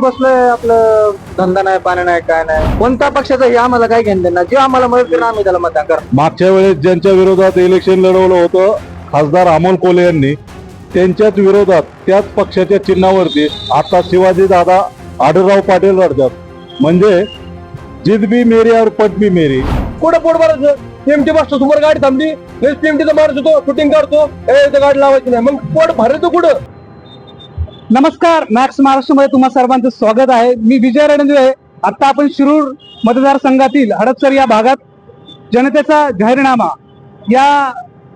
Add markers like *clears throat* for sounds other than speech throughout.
बसलोय आपलं धंदा नाही पाणी नाही काय नाही. कोणत्या पक्षाचं हे आम्हाला काय घेणं देणार जे आम्हाला मदत आम्ही त्याला मतदान करा मागच्या वेळेस ज्यांच्या विरोधात इलेक्शन लढवलं होतं खासदार अमोल कोले यांनी त्यांच्याच विरोधात त्याच पक्षाच्या चिन्हावरती आता शिवाजी दादा आढळराव पाटील लढतात म्हणजे जिद बी मेरी और पट बी मेरी. कुठं पोट भरायचं? टीएमटी बसतो समोर गाडी थांबली. टीएमटीचा मारत होतो शूटिंग करतो ए गाडी लावायची नाही. मग पोट भरायचं कुठं? नमस्कार मॅक्स महाराष्ट्रामध्ये तुम्हा सर्वांचं स्वागत आहे. मी विजय रणदिवे आता आपण शिरूर मतदारसंघातील हडपसर या भागात जनतेचा जाहीरनामा या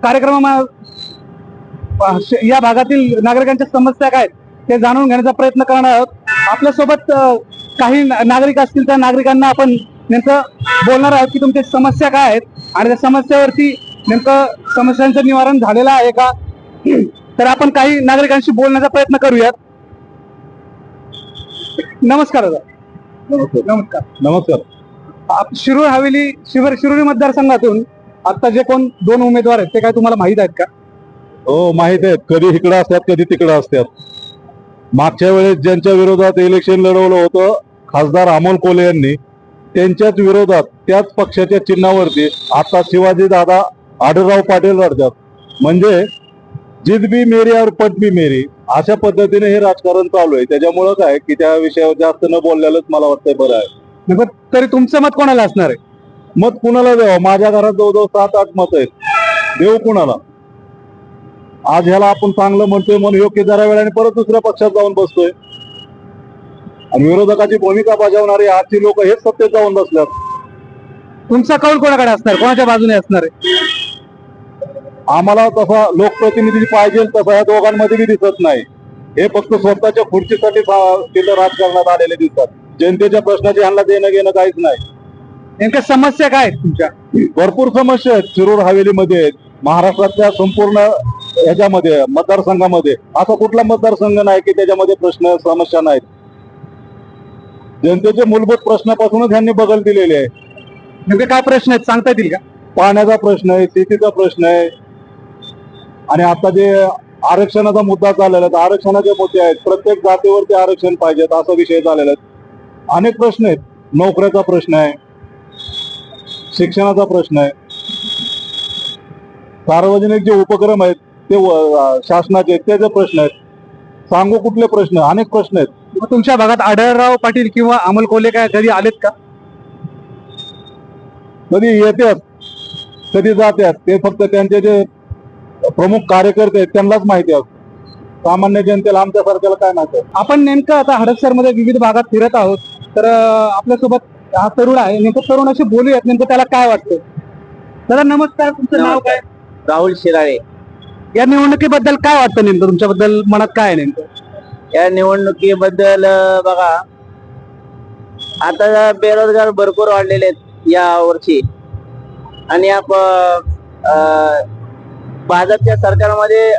कार्यक्रमा या भागातील नागरिकांच्या समस्या काय आहेत ते जाणून घेण्याचा प्रयत्न करणार आहोत. आपल्यासोबत काही नागरिक असतील त्या नागरिकांना आपण नेमकं बोलणार आहोत की तुमच्या समस्या काय आहेत आणि त्या समस्यावरती नेमकं समस्यांचं निवारण झालेलं आहे का? तर आपण काही नागरिकांशी बोलण्याचा प्रयत्न करूयात. नमस्कार दादा. नमस्कार. नमस्कार. आप शिरूर हवेली शिवर शिरोली मतदारसंघातून आता जे कोण दोन उमेदवार आहेत ते काय तुम्हाला माहीत आहेत का? हो माहीत आहेत. कधी इकडं असतात कधी तिकडं असतात. मागच्या वेळेस ज्यांच्या विरोधात इलेक्शन लढवलं होतं खासदार अमोल कोले यांनी त्यांच्याच विरोधात त्याच पक्षाच्या चिन्हावरती आता शिवाजी दादा आढळराव पाटील लढतात म्हणजे जिद बी मेरी और पट बी मेरी अशा पद्धतीने हे राजकारण चालू आहे. त्याच्यामुळं काय की त्या विषयावर जास्त न बोललेलंच मला वाटतंय बरं आहे. तरी तुमचं मत कोणाला असणार आहे? मत कुणाला द्यावं? माझ्या घरात जवळजवळ सात आठ मत आहेत. देऊ कुणाला? आज ह्याला आपण चांगलं म्हणतोय म्हणून योग्य जरा वेळाने परत दुसऱ्या पक्षात जाऊन बसतोय. आणि विरोधकाची भूमिका बजावणारी आजची लोक हेच सत्तेत जाऊन बसल्यात. तुमचा कौल कोणाकडे असणार? कोणाच्या बाजूने असणार आहे? आम्हाला तसा लोकप्रतिनिधी पाहिजे तसा या दोघांमध्ये बी दिसत नाही. हे फक्त स्वतःच्या खुर्चीसाठी तिथं राजकारणात आलेले दिसतात. जनतेच्या प्रश्नाची ह्यांना देणं घेणं काहीच नाही. नेमक्या समस्या काय आहेत तुमच्या? भरपूर समस्या आहेत. शिरूर हवेलीमध्ये महाराष्ट्रातल्या संपूर्ण ह्याच्यामध्ये मतदारसंघामध्ये. असा कुठला मतदारसंघ नाही की त्याच्यामध्ये प्रश्न समस्या नाहीत. जनतेचे मूलभूत प्रश्नापासूनच ह्यांनी बगल दिलेले आहे नेमके काय प्रश्न आहेत? सांगता येतील का? पाण्याचा प्रश्न आहे शेतीचा प्रश्न आहे आणि आता जे आरक्षणाचा मुद्दा चाललेला आहे आरक्षणाचे मुद्दे आहेत प्रत्येक जातीवरती आरक्षण पाहिजेत असा विषय झालेला आहे. अनेक प्रश्न आहेत. नोकऱ्याचा प्रश्न आहे शिक्षणाचा प्रश्न आहे. सार्वजनिक जे उपक्रम आहेत ते शासनाचे त्याचे प्रश्न आहेत. सांगू कुठले प्रश्न? अनेक प्रश्न आहेत. तुमच्या भागात आढळराव पाटील किंवा अमोल कोल्हे काय कधी आलेत का? कधी येतात कधी जातात ते फक्त त्यांचे जे प्रमुख कार्यकर्ते आहेत त्यांनाच माहिती असतं सामान्य जनतेला आमच्यासारख्याला काय माहिती आहे? आपण नेमकं आता हडपसरमध्ये विविध भागात फिरत आहोत तर आपल्यासोबत हा तरुण आहे. नेमकं तरुणाशी बोलूयात नेमकं त्याला काय वाटतं दादा नमस्कार. तुमचं नाव काय? राहुल शिराळे. या निवडणुकीबद्दल काय वाटतं नेमकं? तुमच्याबद्दल मनात काय आहे नेमकं? या निवडणुकीबद्दल बघा. आता बेरोजगार भरपूर वाढलेले आहेत या वर्षी. आणि या प- अं, भाजपच्या सरकारमध्ये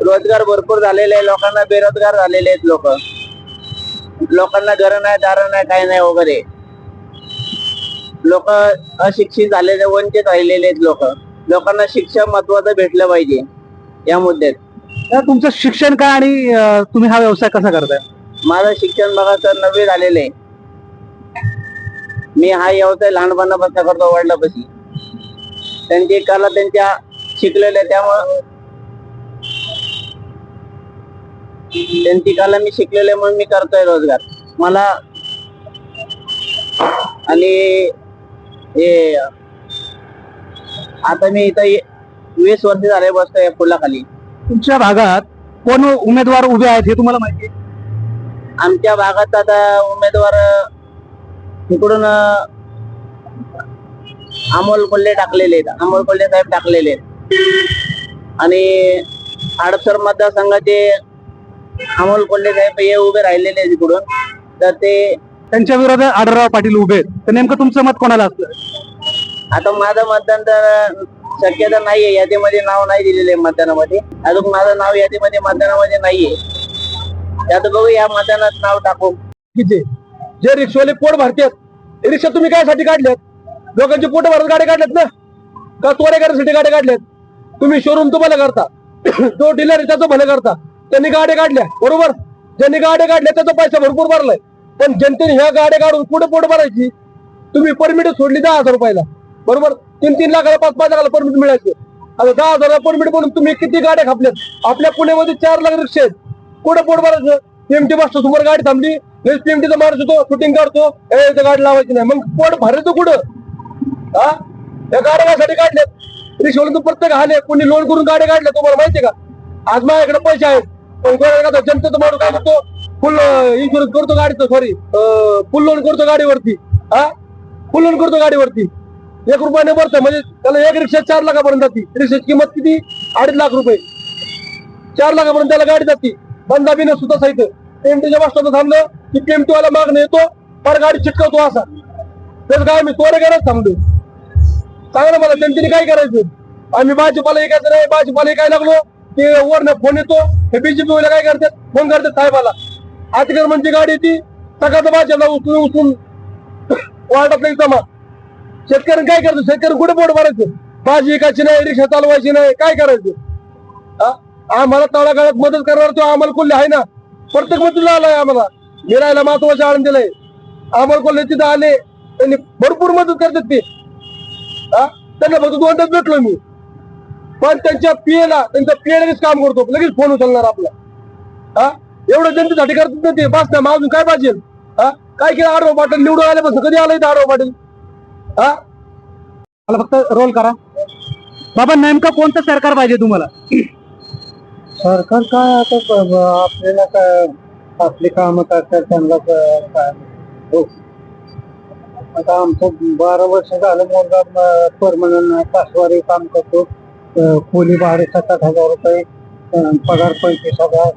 रोजगार भरपूर झालेले आहे लोकांना बेरोजगार झालेले आहेत लोक. लोकांना घर नाही दार नाही काही नाही वगैरे. लोक अशिक्षित झालेले वंचित राहिलेले आहेत लोक. लोकांना शिक्षण महत्वाचं भेटलं पाहिजे या मुद्द्यात. तर तुमचं शिक्षण काय आणि तुम्ही हा व्यवसाय कसा करताय? माझं शिक्षण बघा तर नववी झालेलं आहे. मी हा व्यवसाय लहानपणापासून करतो वडिलापाशी त्यांची कला त्यांच्या शिकलेल्या त्यामुळं त्यांची कला मी शिकलेले म्हणून मी करतोय रोजगार. मला आणि हे आता मी इथं वीस वर्ष झाले बसतोय फुलाखाली तुमच्या भागात कोण उमेदवार उभे आहेत हे तुम्हाला माहिती आहे? आमच्या भागात आता उमेदवार इकडून अमोल कोल्हे टाकलेले आहेत. अमोल कोल्हे साहेब टाकलेले आहेत. आणि हडपसर मतदारसंघाचे अमोल कोल्हे साहेब हे उभे राहिलेले आहेत इकडून. तर ते त्यांच्या विरोधात आढळराव पाटील उभे आहेत. तर नेमकं तुमचं मत कोणाला असलं आता माझं मतदान तर शक्यता नाहीये. यादीमध्ये नाव नाही दिलेले मतदानामध्ये. अजून माझं नाव यादीमध्ये मतदानामध्ये नाहीये. त्यात बघू या मतदानात नाव टाकू. किती जे रिक्षावाले पोट भरतात रिक्षा तुम्ही कायसाठी काढल्यात? लोकांची पोट भरत गाडी काढल्यात ना? का तोडे करण्यासाठी गाड्या काढल्यात तुम्ही शोरूम तुम्हाला करता. *clears throat* जो डीलर आहे त्याचं भलं करता. त्यांनी गाड्या काढल्या बरोबर? ज्यांनी गाड्या काढल्या त्याचा पैसा भरपूर भरलाय. पण जनतेने ह्या गाड्या काढून पुढे पोट भरायची? तुम्ही परमिट सोडली दहा हजार रुपयाला. बरोबर? तीन तीन लाखाला पाच पाच लाखाला परमिट मिळायचं. आता दहा हजाराला परमिट बनून तुम्ही किती गाड्या खापल्यात? आपल्या पुण्यामध्ये चार लाख रिक्षा आहेत. कुठं पोट भरायचं? पीएमटी बसतो समोर गाडी थांबली. पीएमटीचा माणूस होतो शूटिंग करतो गाडी लावायची नाही. मग पोट भरायचं कुठं? हा? या गाड्यासाठी काढल्यात रिक्षावरून तू प्रत्येक हाले कोणी लोन करून गाड्या काढल्या तुम्हाला माहितीये का? आज माझ्याकडे पैसे आहेत. पण कोणाला जनतेचा माणूस काय करतो फुल इन्शुरन्स करतो गाडीचं सॉरी फुल लोन करतो गाडीवरती. हा? फुल लोन करतो गाडीवरती. एक रुपयाने भरतो म्हणजे त्याला एक रिक्षा चार लाखापर्यंत जाते. रिक्षाची किंमत किती? अडीच लाख रुपये. चार लाखापर्यंत त्याला गाडी जाते. बंदा बिन सुद्धा साहित्य पेमटीच्या बसला थांबलं की पेमटीवाला मागणं येतो पर गाडी चिटकवतो असा. तेच काय मी तोडे करत थांबलो सांगा ना मला जनतेने काय करायचं? आम्ही भाजीपाला ऐकायचं नाही भाजीपाला काय लागलो? ते वरनं फोन येतो हे बीजेपी काय करतात? फोन करतात साहेबाला. अतिक्रमणची म्हणजे गाडी येते सकाळचं भाजीला उचलून उचलून वार्डातला जमा. शेतकऱ्यांनी काय करतो शेतकरी कुठे पोट भरायचं? भाजी ऐकायची नाही रिक्षा चालवायची नाही काय करायचं? आम्हाला तळागाळात मदत करणार तो अमल कोल्हे आहे ना? प्रत्येक मदतीला आलाय आम्हाला. मिरायला महत्त्वाचे आनंद दिलाय अमल कोल्हे तिथं आले. त्यांनी भरपूर मदत करतात ते. त्यांना फक्त दोनदाच भेटलो मी. पण त्यांच्या पिएला त्यांच्या पिए काम करतो. लगेच फोन उचलणार आपला. हा? एवढं जनतेसाठी करत ना ते. बस ना अजून काय पाहिजे? हा? काय केलं आडवा पाटील? निवडून आल्यापासून कधी आलं इथं आडवा पाटील? हा? मला फक्त रोल करा. बाबा नेमकं कोणतं सरकार पाहिजे तुम्हाला? सरकार काय आता आपल्याला काय आपली कामं करतात त्यांना काय? हो. आता आमचं बारा वर्ष झालं मुलगा परमनंट तासवारी काम करतो. खोली भाडे सात आठ हजार रुपये पगार पंचवीस हजार.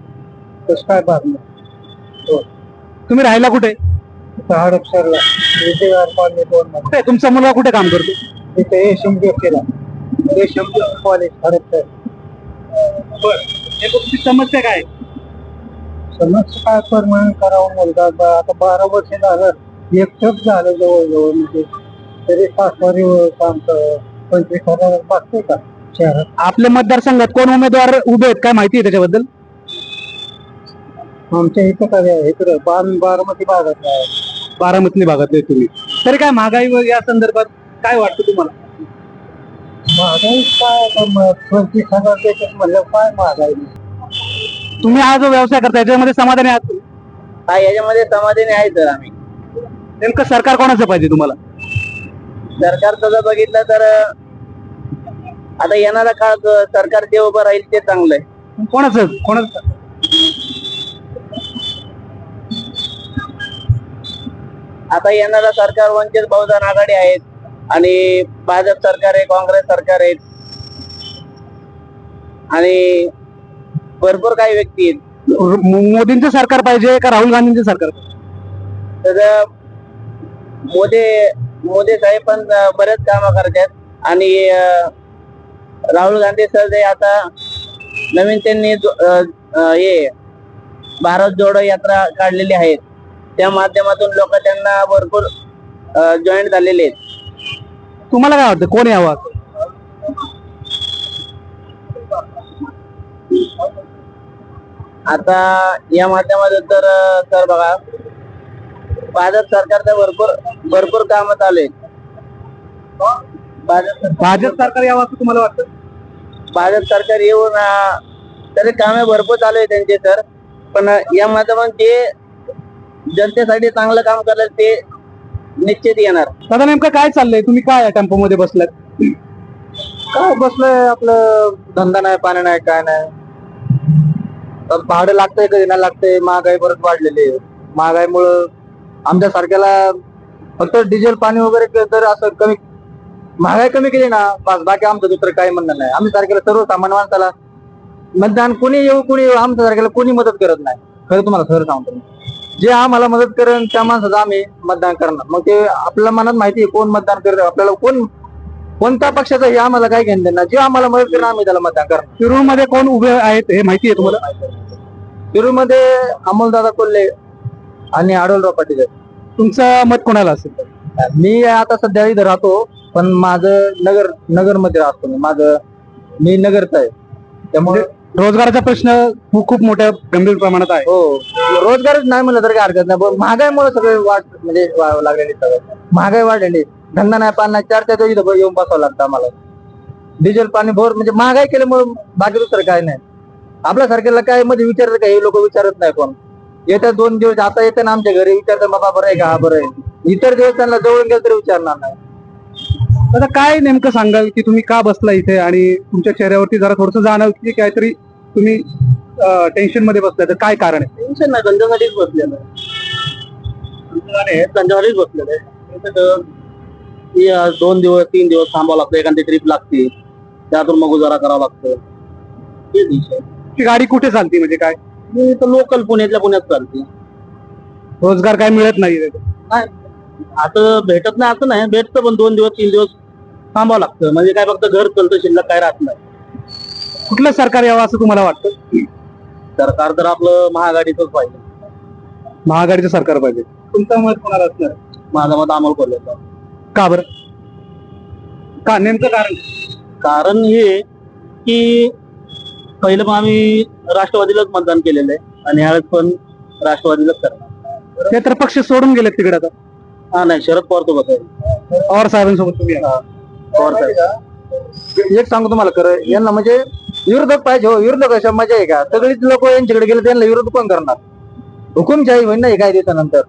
कसं काय बातमी तुम्ही राहायला कुठे? हडपसरला विजयवार कॉलनी दोन मध्ये कुठे तुमचा मुलगा कुठे काम करतो? तिथे एशियन केला एशियन कॉलेज हडपसर. तुमची समस्या काय? समज काय परमनंट करावं मुलगा. आता बारा वर्ष झालं. एकटंच झालं जवळजवळ म्हणजे तरी सासवारी काम पंचवीस हजार बसते का? शहरात. आपल्या मतदारसंघात कोण उमेदवार उभे आहेत काय माहिती आहे त्याच्याबद्दल? आमच्या इथं काय आहे? इकडं बार बारामती भागात आहे. बारामती भागातले तुम्ही. तरी काय महागाई व या संदर्भात काय वाटतं तुम्हाला? महागाई काय आता म- पंचवीस हजार देतात म्हणलं काय महागाई? तुम्ही हा जो व्यवसाय करता याच्यामध्ये समाधानी आहात तुम्ही? हा याच्यामध्ये समाधानी आहे सर आम्ही. नेमकं सरकार कोणाचं पाहिजे तुम्हाला? सरकारचं जर बघितलं तर आता येणारा काळ सरकार जे उभं राहील ते चांगलं आहे. कोणाचं? कोणाचं? आता येणारा सरकार वंचित बहुजन आघाडी आहेत आणि भाजप सरकार आहे काँग्रेस सरकार आहेत. आणि भरपूर काही व्यक्ती आहेत. मोदींचं सरकार पाहिजे का राहुल गांधींचं सरकार तर मोदी मोदी साहेब पण बरेच कामं करतात. आणि राहुल गांधी सर जे आता नवीन त्यांनी हे भारत जोडो यात्रा काढलेली आहेत त्या माध्यमातून लोक त्यांना भरपूर जॉईन झालेले आहेत. तुम्हाला काय वाटतं? कोण यावं? आता या माध्यमातून तर सर बघा भाजप सरकारचं भरपूर भरपूर कामं चालू आहेत. भाजप भाजप सरकार यावं असं तुम्हाला वाटतं? भाजप सरकार येऊन अं, तरी कामे भरपूर चालू आहे त्यांचे सर. पण अं, या माध्यमातून ते जनतेसाठी चांगलं काम करणार ते निश्चित येणार. दादा नेमकं काय चाललंय? तुम्ही काय टेम्पो मध्ये बसलात? काय बसलंय आपलं धंदा नाही पाणी नाही काय नाही. तर भाडं लागतंय कधी नाही लागतंय महागाई परत वाढलेली आहे. महागाईमुळं आमच्या सारख्याला फक्त डिझेल पाणी वगैरे जर असं कमी महागाई कमी केली ना बस बाकी आमचं दुसरं काही म्हणणं नाही. आम्ही सारख्याला सर्वसामान्य माणसाला मतदान कोणी येऊ कोणी येऊ आमच्या सारख्याला कोणी मदत करत नाही. खरं तुम्हाला खरं सांगतो. जे आम्हाला मदत करेन त्या माणसाचं आम्ही मतदान करणार. मग ते आपल्या मनात माहिती आहे कोण मतदान करत आपल्याला कोण कोणत्या पक्षाचं हे आम्हाला काय घेणं देणार जे आम्हाला मदत करणार आम्ही त्याला मतदान करणार. शिरूरमध्ये कोण उभे आहेत हे माहिती आहे तुम्हाला? शिरूरमध्ये अमोलदादा कोल्हे आणि आढळराव पाटील आहेत. तुमचं मत कोणाला असेल? मी आता सध्या इथं राहतो पण माझं नगर नगरमध्ये राहतो मी. माझं मी नगरचा आहे. त्यामुळे रोजगाराचा प्रश्न खूप खूप मोठ्या गंभीर प्रमाणात आहे. हो. रोजगारच नाही म्हणलं तर काय हरकत नाही. पण महागाईमुळे सगळे वाढ म्हणजे लागलेली सगळं महागाई वाढलेली धंदा नाही पान नाही चार चार इथं येऊन बसावं लागतं आम्हाला. डिझेल पाणी भोर म्हणजे महागाई केल्यामुळे बाकी दुसरं काय नाही. आपल्या सारख्याला काय मध्ये विचारत काय हे लोक विचारत नाही कोण. येत्या दोन दिवस आता येते ना आमच्या घरी. विचारतात बाबा बरं आहे का? हा बरं आहे. इतर दिवस त्यांना जवळून गेलं तरी विचारणार नाही. आता काय नेमकं सांगाल की तुम्ही का बसला इथे? आणि तुमच्या चेहऱ्यावरती जरा थोडस जाणवलं की काहीतरी तुम्ही टेन्शनमध्ये बसलाय तर काय कारण आहे? टेन्शन नाही धंद्यासाठीच बसलेलं आहे. धंद्यासाठीच बसलेलं आहे. हे दोन दिवस तीन दिवस थांबावं लागतं. एखादी ट्रिप लागते. त्यातून मग गुजारा करावा लागतो. गाडी कुठे चालती म्हणजे काय? मी तर लोकल पुण्यातल्या पुण्यात चालते रोजगार काय मिळत नाही आता भेटत नाही असं नाही. भेटतं पण दोन दिवस तीन दिवस थांबावं लागतं. म्हणजे काय फक्त घर चालतं शिल्लक काय राहत नाही. कुठलं सरकार यावं असं तुम्हाला वाटतं? सरकार तर आपलं महागाडीच पाहिजे. महागाडीचं सरकार पाहिजे. तुमचं मत कोणाला असणार? माझा मत अमोल कोल्हेचा का बरं? का? नेमकं कारण? कारण हे की पहिलं पण आम्ही राष्ट्रवादीलाच मतदान केलेलं आहे आणि ह्यावेळेस पण राष्ट्रवादीलाच करणार. ते तर पक्ष सोडून गेलेत तिकडे आता. हा नाही शरद पवार सोबत आहे. पवार साहेबांसोबत तुम्ही आहे. पवार साहेब. एक सांगू तुम्हाला खरं यांना म्हणजे विरोधक पाहिजे हो विरोधक अशा मजा आहे का? सगळीच लोक यांच्याकडे गेले त्यांना विरोध कोण करणार? हुकुमशाही होईल नाही काय त्याच्यानंतर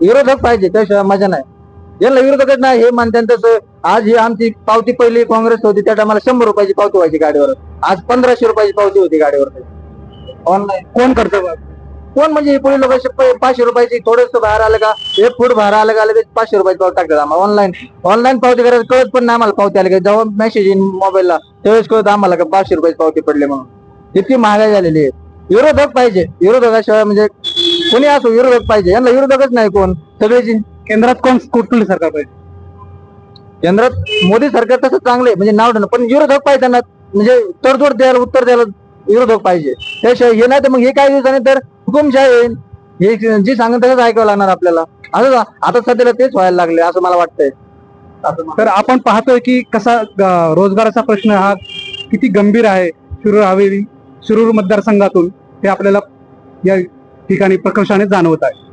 विरोधक पाहिजे त्याशिवाय मजा नाही. यांना विरोधकच नाही हे मानते तसं आज ही आमची पावती पहिली काँग्रेस होती त्या टायमाला शंभर रुपयाची पावती व्हायची गाडीवर आज पंधराशे रुपयाची पावती होती गाडीवर. ऑनलाईन कोण करतं बा? कोण म्हणजे हे पुढे लोक पाचशे रुपयाची थोडस बाहेर आलं का? एक फूट बाहेर आलं का लगेच पाचशे रुपयाची पावती टाकतात आम्हाला. ऑनलाईन ऑनलाईन पावती करायचं कळत पण नाही आम्हाला पावती आली का? जेव्हा मेसेज येईन मोबाईलला त्यावेळेस कळत आम्हाला का पाचशे रुपयाची पावती पडली म्हणून. इतकी महागाई झालेली आहे. विरोधक पाहिजे. विरोधकाशिवाय म्हणजे कोणी असो विरोधक पाहिजे. यांना विरोधकच नाही कोण. सगळेची केंद्रात कोण कुठलं सरकार पाहिजे? केंद्रात मोदी सरकार तसं चांगले म्हणजे नाव ठेवणं. पण विरोधक पाहिजे त्यांना. म्हणजे तडजोड द्यायला उत्तर द्यायला विरोधक पाहिजे. त्याशिवाय हे नाही तर मग हे काही दिवसाने तर हुकुमशाही येईल हे जे सांगेल तसंच ऐकावं लागणार आपल्याला. असं आता सध्याला तेच व्हायला लागले असं मला वाटतंय. तर आपण पाहतोय की कसा रोजगाराचा प्रश्न हा किती गंभीर आहे शिरूर हवेली शिरूर मतदारसंघातून हे आपल्याला या ठिकाणी प्रकर्षाने जाणवत आहे.